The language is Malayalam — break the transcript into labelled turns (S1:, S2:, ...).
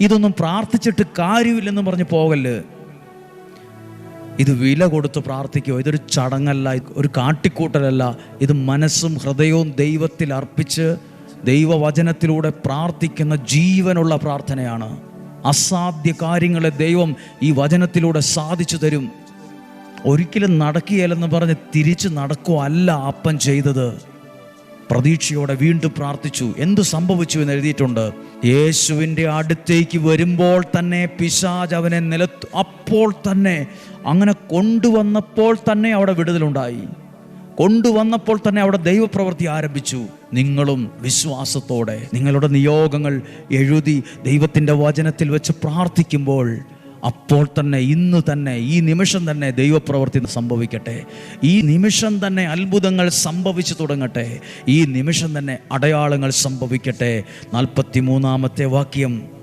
S1: ഇതൊന്നും പ്രാർത്ഥിച്ചിട്ട് കാര്യമില്ലെന്ന് പറഞ്ഞ് പോകല്ല്? ഇത് വില കൊടുത്ത് പ്രാർത്ഥിക്കുക ഇതൊരു ചടങ്ങല്ല ഒരു കാട്ടിക്കൂട്ടലല്ല. ഇത് മനസ്സും ഹൃദയവും ദൈവത്തിൽ അർപ്പിച്ച് ദൈവവചനത്തിലൂടെ പ്രാർത്ഥിക്കുന്ന ജീവനുള്ള പ്രാർത്ഥനയാണ്. അസാധ്യ കാര്യങ്ങളെ ദൈവം ഈ വചനത്തിലൂടെ സാധിച്ചു തരും. ഒരിക്കലും നടക്കുകയില്ലെന്ന് പറഞ്ഞ് തിരിച്ച് നടക്കുക അല്ല അപ്പൻ ചെയ്തത്. പ്രതീക്ഷയോടെ വീണ്ടും പ്രാർത്ഥിച്ചു. എന്ത് സംഭവിച്ചു എന്ന് എഴുതിയിട്ടുണ്ട്. യേശുവിന്റെ അടുത്തേക്ക് വരുമ്പോൾ തന്നെ പിശാജ് അവനെ നിലത്ത് അപ്പോൾ തന്നെ അങ്ങനെ കൊണ്ടുവന്നപ്പോൾ തന്നെ അവിടെ വിടുതലുണ്ടായി. കൊണ്ടുവന്നപ്പോൾ തന്നെ അവിടെ ദൈവപ്രവൃത്തി ആരംഭിച്ചു. നിങ്ങളും വിശ്വാസത്തോടെ നിങ്ങളുടെ നിയോഗങ്ങൾ എഴുതി ദൈവത്തിന്റെ വചനത്തിൽ വെച്ച് പ്രാർത്ഥിക്കുമ്പോൾ അപ്പോൾ തന്നെ ഇന്ന് തന്നെ ഈ നിമിഷം തന്നെ ദൈവപ്രവൃത്തി സംഭവിക്കട്ടെ. ഈ നിമിഷം തന്നെ അത്ഭുതങ്ങൾ സംഭവിച്ചു തുടങ്ങട്ടെ. ഈ നിമിഷം തന്നെ അടയാളങ്ങൾ സംഭവിക്കട്ടെ. നാൽപ്പത്തി മൂന്നാമത്തെ വാക്യം.